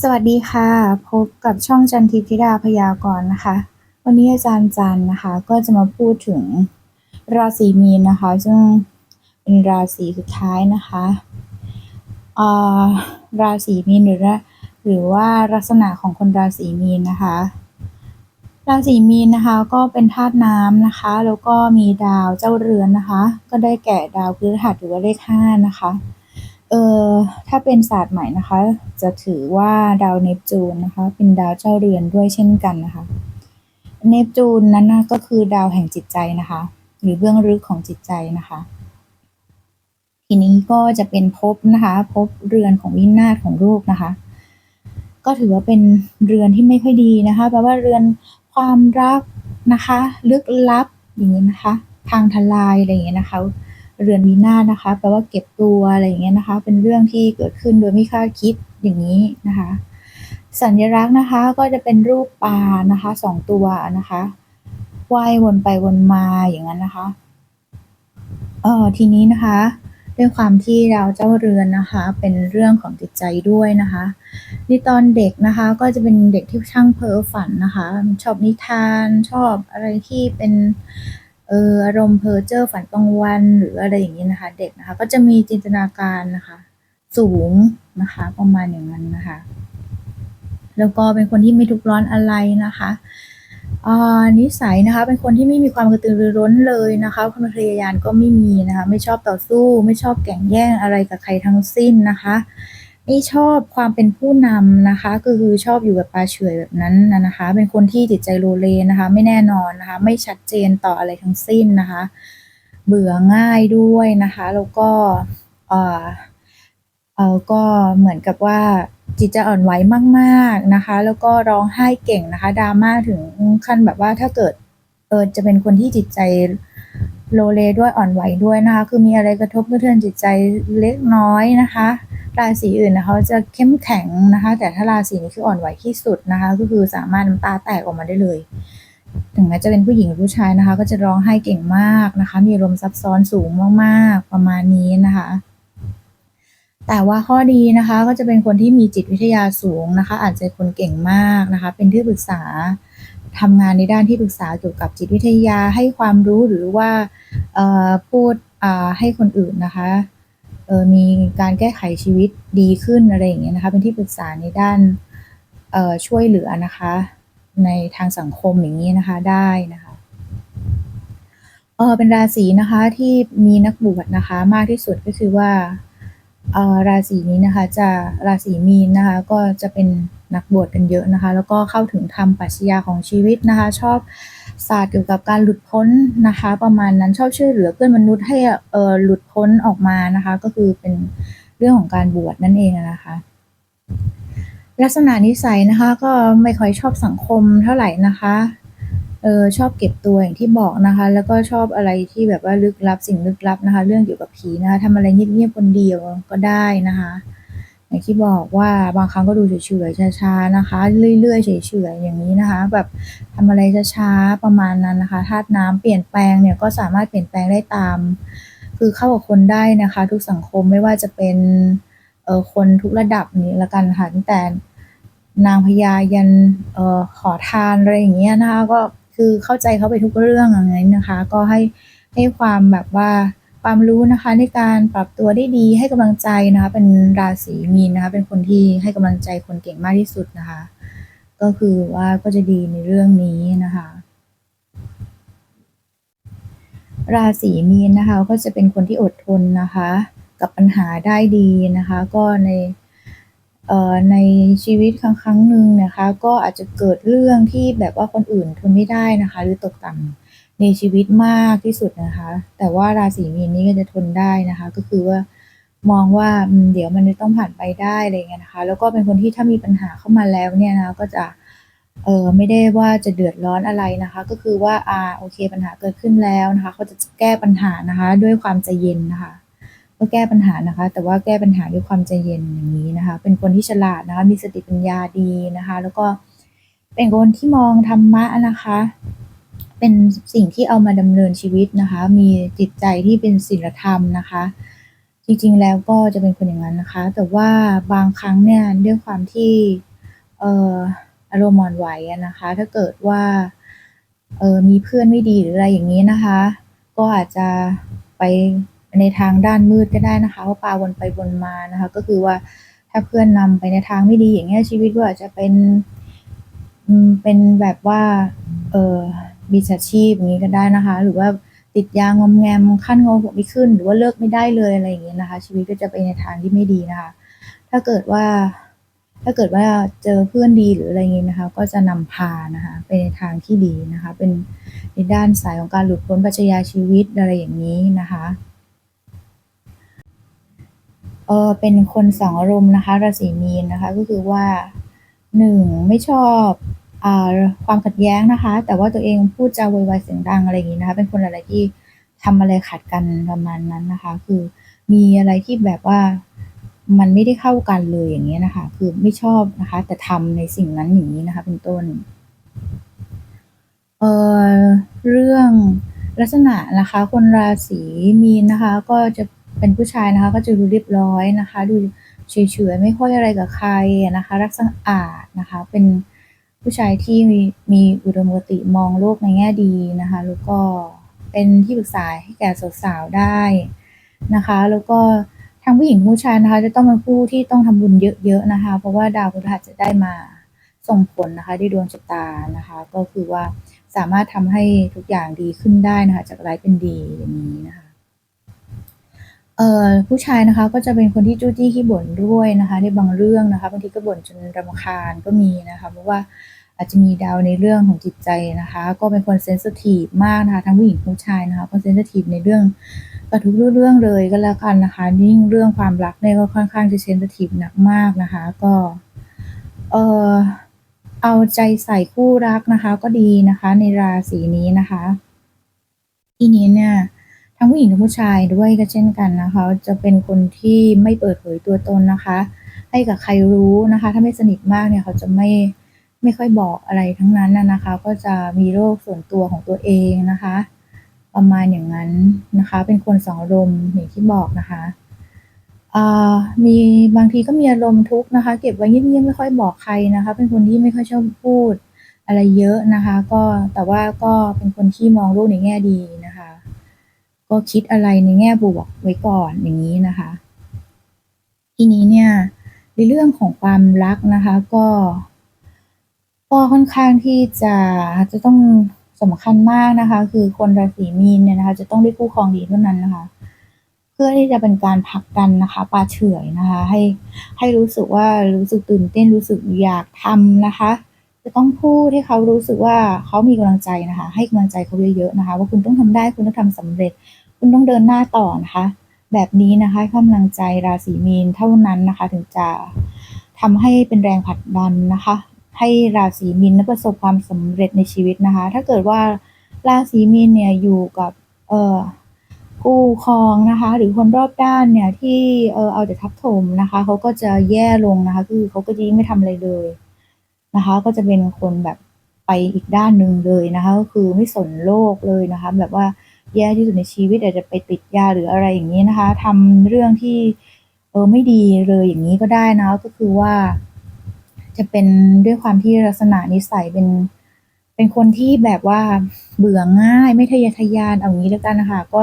สวัสดีค่ะ พบกับช่องจันทิพย์ธิดาพยากรณ์นะคะ วันนี้อาจารย์จันนะคะ ก็จะมาพูดถึงราศีมีนนะคะ ซึ่งเป็นราศีสุดท้ายนะคะอ่าราศีมีนหรือว่าหรือว่าลักษณะของคนราศีมีนนะคะ ราศีมีนนะคะก็เป็นธาตุน้ำนะคะ แล้วก็มีดาวเจ้าเรือนนะคะ ก็ได้แก่ดาวพฤหัสหรือว่าเลขห้านะคะ เอ่อถ้าเป็นศาสตร์ใหม่นะคะ จะถือว่าดาวเนปจูนนะคะ เป็นดาวเจ้าเรือนด้วยเช่นกันนะคะ เนปจูนนั้นนะก็คือดาวแห่งจิตใจนะคะ หรือเบื้องลึกของจิตใจนะคะ ทีนี้ก็จะเป็นภพนะคะภพเรือนของวินาศของโลกนะคะ ก็ถือว่าเป็นเรือนที่ไม่ค่อยดีนะคะแปลว่าเรือนความรักนะคะ ลึกลับอย่างนี้นะคะพังทลายอะไรอย่างเงี้ยนะคะ เรือนวินาศนะคะ แปลว่าเก็บตัวอะไรอย่างเงี้ยนะคะ เป็นเรื่องที่เกิดขึ้นโดยไม่คาดคิดอย่างนี้นะคะ สัญลักษณ์นะคะก็จะเป็นรูปปลานะคะสองตัวนะคะว่ายวนไปวนมาอย่างนั้นนะคะเออทีนี้นะคะด้วยความที่ดาเจ้าเรือนนะคะ เป็นเรื่องของจิตใจด้วยนะคะในตอนเด็กนะคะก็จะเป็นเด็กที่ช่างเพ้อฝันนะคะ ชอบนิทานชอบอะไรที่เป็น เอออารมณ์เพ้อเจ้อฝันกลางวันหรืออะไรอย่างนี้นะคะ เด็กนะคะ ก็จะมีจินตนาการนะคะ สูงนะคะประมาณอย่างนั้นนะคะ แล้วก็เป็นคนที่ไม่ทุกร้อนอะไรนะคะอ่านิสัยนะคะ เป็นคนที่ไม่มีความกระตือรือร้นเลยนะคะความทะเยานก็ไม่มีนะคะ ไม่ชอบต่อสู้ ไม่ชอบแข่งแย่งอะไรกับใครทั้งสิ้นนะคะ ไม่ชอบความเป็นผู้นำนะคะ ก็คือชอบอยู่แบบปลาเฉยแบบนั้นนะคะ เป็นคนที่จิตใจโลเลนะคะ ไม่แน่นอนนะคะ ไม่ชัดเจนต่ออะไรทั้งสิ้นนะคะ เบื่อง่ายด้วยนะคะ แล้วก็เออเออก็เหมือนกับว่าจิตใจอ่อนไหวมากๆนะคะ แล้วก็ร้องไห้เก่งนะคะดราม่าถึงขั้นแบบว่าถ้าเกิดเออจะเป็นคนที่จิตใจ โลเลด้วยอ่อนไหวด้วยนะคะ คือมีอะไรกระทบกระเทือนจิตใจเล็กน้อยนะคะ ราศีอื่นนะเขาจะเข้มแข็งนะคะ แต่ถ้าราศีนี้คืออ่อนไหวที่สุดนะคะ ก็คือสามารถน้ำตาแตกออกมาได้เลย ถึงแม้จะเป็นผู้หญิงหรือผู้ชายนะคะ ก็จะร้องไห้เก่งมากนะคะ มีอารมณ์ซับซ้อนสูงมากๆประมาณนี้นะคะแต่ว่าข้อดีนะคะก็จะเป็นคนที่มีจิตวิทยาสูงนะคะ อาจจะคนเก่งมากนะคะ เป็นที่ปรึกษา ทำงานในด้านที่ปรึกษาเกี่ยวกับจิตวิทยาให้ความรู้หรือว่าพูดให้คนอื่นนะคะมีการแก้ไขชีวิตดีขึ้นอะไรอย่างเงี้ยนะคะ เป็นที่ปรึกษาในด้านช่วยเหลือนะคะ ในทางสังคมอย่างนี้นะคะได้นะคะเออเป็นราศีนะคะที่มีนักบวชนะคะ มากที่สุดก็คือว่าเออราศีนี้นะคะ จะราศีมีนนะคะ ก็จะเป็น นักบวชกันเยอะนะคะ แล้วก็เข้าถึงธรรมปรัชญาของชีวิตนะคะ ชอบศาสตร์เกี่ยวกับการหลุดพ้นนะคะ ประมาณนั้นชอบช่วยเหลือเพื่อนมนุษย์ให้เออหลุดพ้นออกมานะคะ ก็คือเป็นเรื่องของการบวชนั่นเองนะคะ ลักษณะนิสัยนะคะก็ไม่ค่อยชอบสังคมเท่าไหร่นะคะเออชอบเก็บตัวอย่างที่บอกนะคะ แล้วก็ชอบอะไรที่แบบว่าลึกลับสิ่งลึกลับนะคะ เรื่องเกี่ยวกับผีนะคะทำอะไรเงียบๆคนเดียวก็ได้นะคะ อย่างที่บอกว่าบางครั้งก็ดูเฉยๆช้าๆนะคะ เรื่อยๆเฉยๆอย่างนี้นะคะ แบบทำอะไรช้าๆประมาณนั้นนะคะธาตุน้ำเปลี่ยนแปลงเนี่ยก็สามารถเปลี่ยนแปลงได้ตาม คือเข้ากับคนได้นะคะ ทุกสังคมไม่ว่าจะเป็นเอ่อคนทุกระดับนี้ละกันค่ะตั้งแต่นางพญายันเอ่อขอทานอะไรอย่างเงี้ยนะคะก็คือเข้าใจเขาไปทุกเรื่องอย่างนี้นะคะ ก็ให้ให้ความแบบว่า ความรู้นะคะในการปรับตัวได้ดีให้กำลังใจนะคะ เป็นราศีมีนนะคะ เป็นคนที่ให้กำลังใจคนเก่งมากที่สุดนะคะ ก็คือว่าก็จะดีในเรื่องนี้นะคะ ราศีมีนนะคะ ก็จะเป็นคนที่อดทนนะคะ กับปัญหาได้ดีนะคะ ก็ในเอ่อในชีวิตครั้งครั้งหนึ่งนะคะ ก็อาจจะเกิดเรื่องที่แบบว่าคนอื่นทนไม่ได้นะคะ หรือตกต่ำ ในชีวิตมากที่สุดนะคะ แต่ว่าราศีมีนนี้ก็จะทนได้นะคะ ก็คือว่ามองว่าเดี๋ยวมันจะต้องผ่านไปได้อะไรเงี้ยนะคะ แล้วก็เป็นคนที่ถ้ามีปัญหาเข้ามาแล้วเนี่ยนะก็จะเออไม่ได้ว่าจะเดือดร้อนอะไรนะคะ ก็คือว่าอ่าโอเคปัญหาเกิดขึ้นแล้วนะคะเขาจะแก้ปัญหานะคะ ด้วยความใจเย็นนะคะก็แก้ปัญหานะคะ แต่ว่าแก้ปัญหาด้วยความใจเย็นอย่างนี้นะคะ เป็นคนที่ฉลาดนะคะ มีสติปัญญาดีนะคะ แล้วก็เป็นคนที่มองธรรมะนะคะ เป็นสิ่งที่เอามาดำเนินชีวิตนะคะ มีจิตใจที่เป็นศีลธรรมนะคะ จริงๆแล้วก็จะเป็นคนอย่างนั้นนะคะ แต่ว่าบางครั้งเนี่ยด้วยความที่เอ่ออารมณ์อ่อนไหวนะคะ ถ้าเกิดว่าเออมีเพื่อนไม่ดีหรืออะไรอย่างงี้นะคะ ก็อาจจะไปในทางด้านมืดก็ได้นะคะเพราะปาวนไปวนมานะคะ ก็คือว่าถ้าเพื่อนนำไปในทางไม่ดีอย่างเงี้ยชีวิตก็อาจจะเป็นเป็นแบบว่าเออ มิจฉาชีพอย่างงี้ก็ได้นะคะ หรือว่าติดยางอมแงมขั้นงอหัวไม่ขึ้น หรือว่าเลิกไม่ได้เลยอะไรอย่างงี้นะคะ ชีวิตก็จะไปในทางที่ไม่ดีนะคะ ถ้าเกิดว่า ถ้าเกิดว่าเจอเพื่อนดีหรืออะไรงี้นะคะ ก็จะนำพานะคะไปในทางที่ดีนะคะ เป็นในด้านสายของการหลุดพ้นปรัชญาชีวิตอะไรอย่างงี้นะคะเออเป็นคน2องอารมณ์นะคะราศีมีนนะคะก็คือว่า1ไม่ชอบ ความขัดแย้งนะคะ แต่ว่าตัวเองพูดจาวยวายเสียงดังอะไรอย่างงี้นะคะ เป็นคนอะไรที่ทำอะไรขัดกันประมาณนั้นนะคะ คือมีอะไรที่แบบว่ามันไม่ได้เข้ากันเลยอย่างเงี้ยนะคะ คือไม่ชอบนะคะ แต่ทำในสิ่งนั้นอย่างงี้นะคะ เป็นต้น เออเรื่องลักษณะนะคะ คนราศีมีนนะคะ ก็จะเป็นผู้ชายนะคะ ก็จะดูเรียบร้อยนะคะ ดูเฉยๆไม่ค่อยอะไรกับใครนะคะ รักสะอาดนะคะ เป็น ผู้ชายที่มีมีอุดมคติมองโลกในแง่ดีนะคะ แล้วก็เป็นที่ปรึกษาให้แก่สาวๆได้นะคะ แล้วก็ทั้งผู้หญิงผู้ชายนะคะ จะต้องเป็นผู้ที่ต้องทำบุญเยอะๆนะคะ เพราะว่าดาวพฤหัสจะได้มาส่งผลนะคะที่ดวงชะตานะคะ ก็คือว่าสามารถทำให้ทุกอย่างดีขึ้นได้นะคะ จากร้ายเป็นดีอย่างงี้นะคะเอ่อผู้ชายนะคะก็จะเป็นคนที่จู้จี้ขี้บ่นด้วยนะคะ ในบางเรื่องนะคะบางทีก็บ่นจนรำคาญก็มีนะคะ เพราะว่า อาจจะมีดาวในเรื่องของจิตใจนะคะ ก็เป็นคนเซนซิทิฟมากนะคะทั้งผู้หญิงผู้ชายนะคะก็เซนซิทิฟในเรื่องกือบทุกเรื่องเลยก็แล้วกันนะคะยิ่งเรื่องความรักเนี่ยก็ค่อนข้างจะเซนซิทิฟหนักมากนะคะ ก็เออเอาใจใส่คู่รักนะคะ ก็ดีนะคะ ในราศีนี้นะคะ ทีนี้เนี่ยทั้งผู้หญิงทั้งผู้ชายด้วยก็เช่นกันนะคะ จะเป็นคนที่ไม่เปิดเผยตัวตนนะคะ ให้กับใครรู้นะคะ ถ้าไม่สนิทมากเนี่ยเขาจะไม่ ไม่ค่อยบอกอะไรทั้งนั้นนะคะ ก็จะมีโลกส่วนตัวของตัวเองนะคะ ประมาณอย่างงั้นนะคะ เป็นคน2อารมณ์อย่างที่บอกนะคะมีบางทีก็มีอารมณ์ทุกข์นะคะ เก็บไว้เงียบๆไม่ค่อยบอกใครนะคะ เป็นคนที่ไม่ค่อยชอบพูดอะไรเยอะนะคะ ก็แต่ว่าก็เป็นคนที่มองโลกในแง่ดีนะคะ ก็คิดอะไรในแง่บวกไว้ก่อนอย่างงี้นะคะ ทีนี้เนี่ยในเรื่องของความรักนะคะ ก็ ก็ค่อนข้างที่จะจะต้องสำคัญมากนะคะ คือคนราศีมีนเนี่ยนะคะ จะต้องได้คู่ครองดีเท่านั้นนะคะ เพื่อที่จะเป็นการผลักดันนะคะปลาเฉยนะคะ ให้ให้รู้สึกว่ารู้สึกตื่นเต้นรู้สึกอยากทำนะคะ จะต้องพูดให้เขารู้สึกว่าเขามีกำลังใจนะคะ ให้กำลังใจเขาเยอะๆนะคะ ว่าคุณต้องทำได้คุณต้องทำสำเร็จ คุณต้องเดินหน้าต่อนะคะ แบบนี้นะคะกำลังใจราศีมีนเท่านั้นนะคะ ถึงจะทำให้เป็นแรงผลักดันนะคะ ให้ราศีมีนประสบความสำเร็จในชีวิตนะคะ ถ้าเกิดว่าราศีมีนเนี่ยอยู่กับเอ่อคู่ครองนะคะ หรือคนรอบด้านเนี่ยที่เออเอาแต่ทับถมนะคะเขาก็จะแย่ลงนะคะ คือเขาก็จะยิ่งไม่ทำอะไรเลยนะคะ ก็จะเป็นคนแบบไปอีกด้านหนึ่งเลยนะคะ ก็คือไม่สนโลกเลยนะคะ แบบว่าแย่ที่สุดในชีวิตอาจจะไปติดยาหรืออะไรอย่างงี้นะคะทำเรื่องที่เออไม่ดีเลยอย่างงี้ก็ได้นะก็คือว่า จะเป็นด้วยความที่ลักษณะนิสัยเป็น เป็นคนที่แบบว่าเบื่อง่ายไม่ทะเยอทะยานเอางี้แล้วกันค่ะก็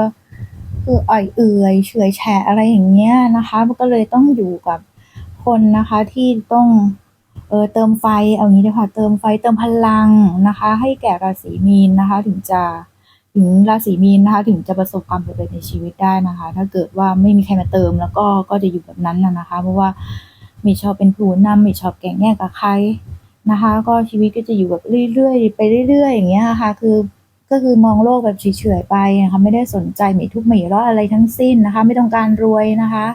คืออ่อยเอื่อยเฉื่อยแฉะอะไรอย่างเงี้ยนะคะมันก็เลยต้องอยู่กับคนนะคะที่ต้องเอ่อเติมไฟเอางี้ดีกว่าเติมไฟเติมพลังนะคะ ให้แก่ราศีมีนนะคะ ถึงจะถึงราศีมีนนะคะ ถึงจะประสบความสำเร็จในชีวิตได้นะคะ ถ้าเกิดว่าไม่มีใครมาเติมแล้วก็ก็จะอยู่แบบนั้นนะคะ เพราะว่า ไม่ชอบเป็นผู้นำไม่ชอบแข่งแย่งกับใครนะคะ ก็ชีวิตก็จะอยู่แบบเรื่อยๆไปเรื่อย ๆ อย่างเงี้ยอะค่ะคือก็คือมองโลกแบบเฉยๆไปนะคะไม่ได้สนใจไม่ทุกข์ไม่ร้อนอะไรทั้งสิ้นนะคะ ไม่ต้องการรวยนะคะ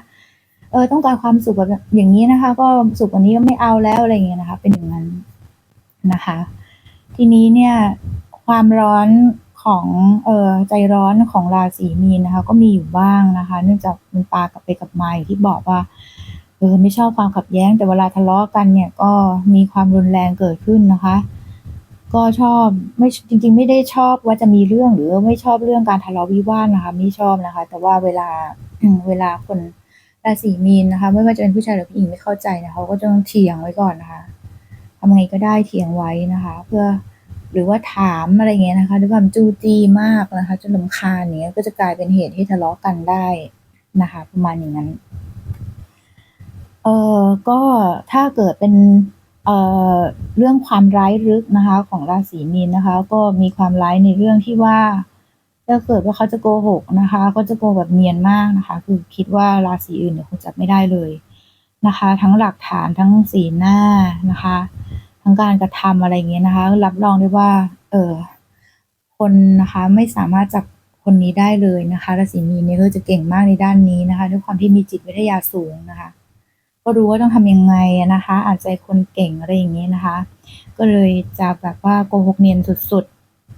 เออต้องการความสุขแบบอย่างงี้นะคะ ก็สุขกว่านี้ก็ไม่เอาแล้วอะไรอย่างเงี้ยนะคะ เป็นอย่างงั้นนะคะ ทีนี้เนี่ยความร้อนของเออใจร้อนของราศีมีนนะคะ ก็มีอยู่บ้างนะคะ เนื่องจากมันปากลับไปกับมาอย่างที่บอกว่า เออไม่ชอบความขัดแย้งแต่เวลาทะเลาะกันเนี่ยก็มีความรุนแรงเกิดขึ้นนะคะ ก็ชอบไม่จริง ๆ ไม่ได้ชอบว่าจะมีเรื่องหรือไม่ชอบเรื่องการทะเลาะวิวาทนะคะ ไม่ชอบนะคะ แต่ว่าเวลาเวลาคนราศีมีนนะคะ ไม่ว่าจะเป็นผู้ชายหรือผู้หญิงไม่เข้าใจนี่ยเขาก็จะต้องเถียงไว้ก่อนนะคะทำไงก็ได้เถียงไว้นะคะ เพื่อหรือว่าถามอะไรเงี้ยนะคะด้วยความจู้จี้มากนะคะ จนลำคาญเนี้ยก็จะกลายเป็นเหตุให้ทะเลาะกันได้นะคะ ประมาณอย่างนั้น เอ่อก็ถ้าเกิดเป็นเอ่อเรื่องความร้ายลึกนะคะ ของราศีมีนนะคะ ก็มีความร้ายในเรื่องที่ว่าถ้าเกิดว่าเขาจะโกหกนะคะ ก็จะโกหกแบบเนียนมากนะคะ คือคิดว่าราศีอื่นเนี่ยคงจับไม่ได้เลยนะคะ ทั้งหลักฐานทั้งสีหน้านะคะ ทั้งการกระทำอะไรเงี้ยนะคะ รับรองได้ว่า เออคนนะคะไม่สามารถจับคนนี้ได้เลยนะคะราศีมีนเนี่ยก็จะเก่งมากในด้านนี้นะคะ ด้วยความที่มีจิตวิทยาสูงนะคะ ก็รู้ว่าต้องทำยังไงนะคะอ่านใจคนเก่งอะไรอย่างนี้นะคะ ก็เลยจะแบบว่าโกหกเนียนสุด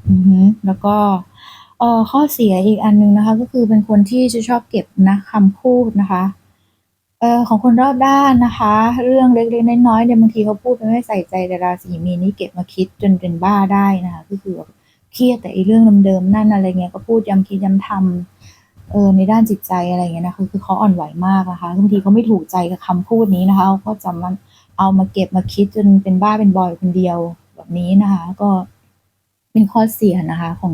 ๆแล้วก็เอ่อข้อเสียอีกอันหนึงนะคะ ก็คือเป็นคนที่จะชอบเก็บนะคำพูดนะคะเอ่อของคนรอบด้านนะคะ เรื่องเล็กๆน้อยๆเนี่ยบางทีเขาพูดไปไม่ใส่ใจแต่ราศีมีนนี่เก็บมาคิดจนเป็นบ้าได้นะคะ ก็คือแบบเครียดแต่อ้เรื่องเดิมๆนั่นอะไรเงี้ยก็พูดย้ำคิดย้ำทำ เออในด้านจิตใจอะไรเงี้ยนะคะคือเขาอ่อนไหวมากนะคะบางทีเขาไม่ถูกใจกับคำพูดนี้นะคะเขาก็จะมันเอามาเก็บมาคิดจนเป็นบ้าเป็นบอยคนเดียวแบบนี้นะคะ ก็เป็นข้อเสียนะคะของ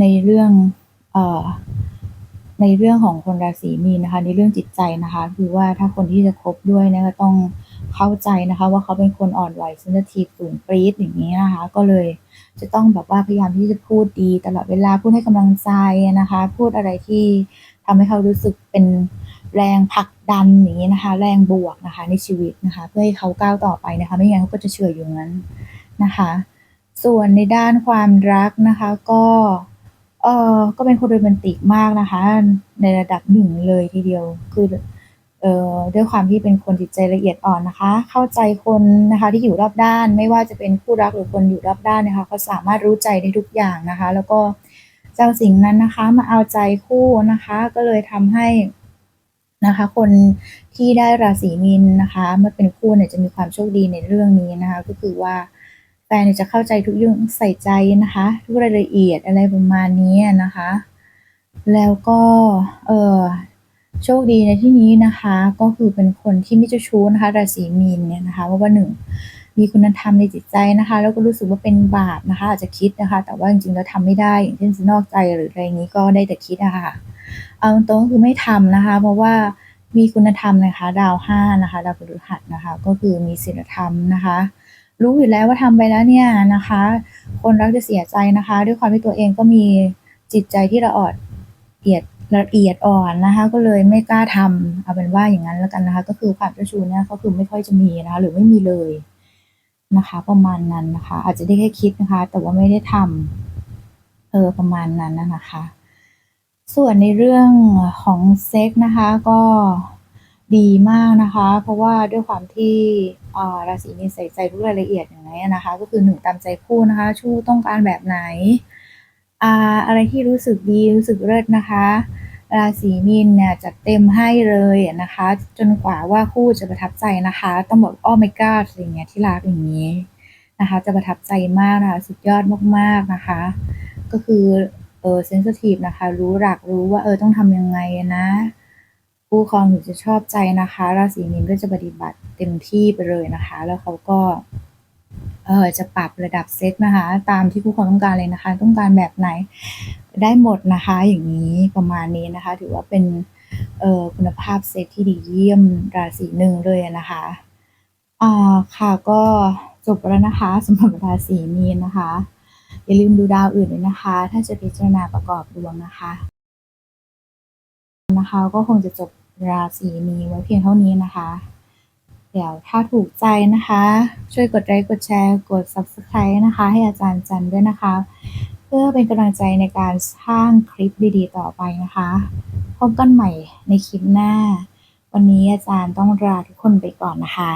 ในเรื่องเอ่อในเรื่องของคนราศีมีนนะคะ ในเรื่องจิตใจนะคะ คือว่าถ้าคนที่จะคบด้วยเนี่ยก็ต้องเข้าใจนะคะ ว่าเขาเป็นคนอ่อนไหวเซนซิทีฟสูงปรี๊ดอย่างนี้นะคะ ก็เลย จะต้องแบบว่าพยายามที่จะพูดดีตลอดเวลาพูดให้กำลังใจนะคะ พูดอะไรที่ทำให้เขารู้สึกเป็นแรงผลักดันอย่างนี้นะคะ แรงบวกนะคะ ในชีวิตนะคะ เพื่อให้เขาก้าวต่อไปนะคะ ไม่งั้นเขาก็จะเฉื่อยอยู่งั้นนะคะ ส่วนในด้านความรักนะคะก็เออก็เป็นคนโรแมนติกมากนะคะ ในระดับหนึ่งเลยทีเดียวคือ เอ่อด้วยความที่เป็นคนจิตใจละเอียดอ่อนนะคะ เข้าใจคนนะคะที่อยู่รอบด้าน ไม่ว่าจะเป็นคู่รักหรือคนอยู่รอบด้านนะคะเขาสามารถรู้ใจได้ทุกอย่างนะคะ แล้วก็เจ้าสิ่งนั้นนะคะ มาเอาใจคู่นะคะ ก็เลยทำให้นะคะ คนที่ได้ราศีมีนนะคะเมื่อเป็นคู่เนี่ยจะมีความโชคดีในเรื่องนี้นะคะ ก็คือว่าแฟนจะเข้าใจทุกเรื่องใส่ใจนะคะทุกรายละเอียดอะไรประมาณนี้นะคะ แล้วก็เออ โชคดีในที่นี้นะคะ ก็คือเป็นคนที่ไม่เจ้าชู้นะคะราศีมีนเนี่ยนะคะเพราะว่าหนึ่งมีคุณธรรมในจิตใจนะคะ แล้วก็รู้สึกว่าเป็นบาปนะคะ อาจจะคิดนะคะ แต่ว่าจริงๆแล้วทำไม่ได้อย่างเช่นนอกใจหรืออะไรอย่างนี้ก็ได้แต่คิดอะค่ะเอาตรงๆก็คือไม่ทำนะคะ เพราะว่ามีคุณธรรมนะคะ ดาวห้านะคะดาวพฤหัสนะคะ ก็คือมีศีลธรรมนะคะรู้อยู่แล้วว่าทำไปแล้วเนี่ยนะคะ คนรักจะเสียใจนะคะ ด้วยความที่ตัวเองก็มีจิตใจที่ละอ่อนเอียด ละเอียดอ่อนนะคะ ก็เลยไม่กล้าทำเอาเป็นว่าอย่างนั้นแล้วกันนะคะ ก็คือความเจ้าชู้เนี่ยก็คือไม่ค่อยจะมีนะคะหรือไม่มีเลยนะคะ ประมาณนั้นนะคะ อาจจะได้แค่คิดนะคะ แต่ว่าไม่ได้ทำเออประมาณนั้นนะคะ ส่วนในเรื่องของเซ็กนะคะก็ดีมากนะคะ เพราะว่าด้วยความที่อ่าราศีมีนใส่ใจทุกรายละเอียดอย่างไรนะคะ ก็คือหนึ่งตามใจคู่นะคะ ชู้ต้องการแบบไหน อะไรที่รู้สึกดีรู้สึกเลิศนะคะ ราศีมีนเนี่ยจัดเต็มให้เลยนะคะ จนกว่าว่าคู่จะประทับใจนะคะ ต้องบอกอ้อไม่กล้าอะไรเงี้ยที่รักอย่างนี้นะคะ จะประทับใจมากนะคะสุดยอดมากๆนะคะ ก็คือเออเซนซิทีฟนะคะ รู้หลักรู้ว่าเออต้องทำยังไงนะคู่ครองถึงจะชอบใจนะคะ ราศีมีนก็จะปฏิบัติเต็มที่ไปเลยนะคะ แล้วเขาก็ เออจะปรับระดับเซ็กนะคะ ตามที่คู่ครต้องการเลยนะคะ ต้องการแบบไหนได้หมดนะคะ อย่างนี้ประมาณนี้นะคะ ถือว่าเป็นเออคุณภาพเซ็กที่ดีเยี่ยมราศีหนึ่งเลยนะคะอ่าค่ะก็จบแล้วนะคะสำหรับราศีมีนนะคะ อย่าลืมดูดาวอื่นด้วยนะคะ ถ้าจะพิจารณาประกอบดวงนะคะนะคะ ก็คงจะจบราศีมีไว้เพียงเท่านี้นะคะ เดี๋ยวถ้าถูกใจนะคะ ช่วยกดไลค์กดแชร์กด Subscribe นะคะ ให้อาจารย์จันด้วยนะคะ เพื่อเป็นกำลังใจในการสร้างคลิปดีๆ ต่อไปนะคะ พบกันใหม่ในคลิปหน้า วันนี้อาจารย์ต้องลาทุกคนไปก่อนนะคะ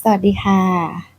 สวัสดีค่ะ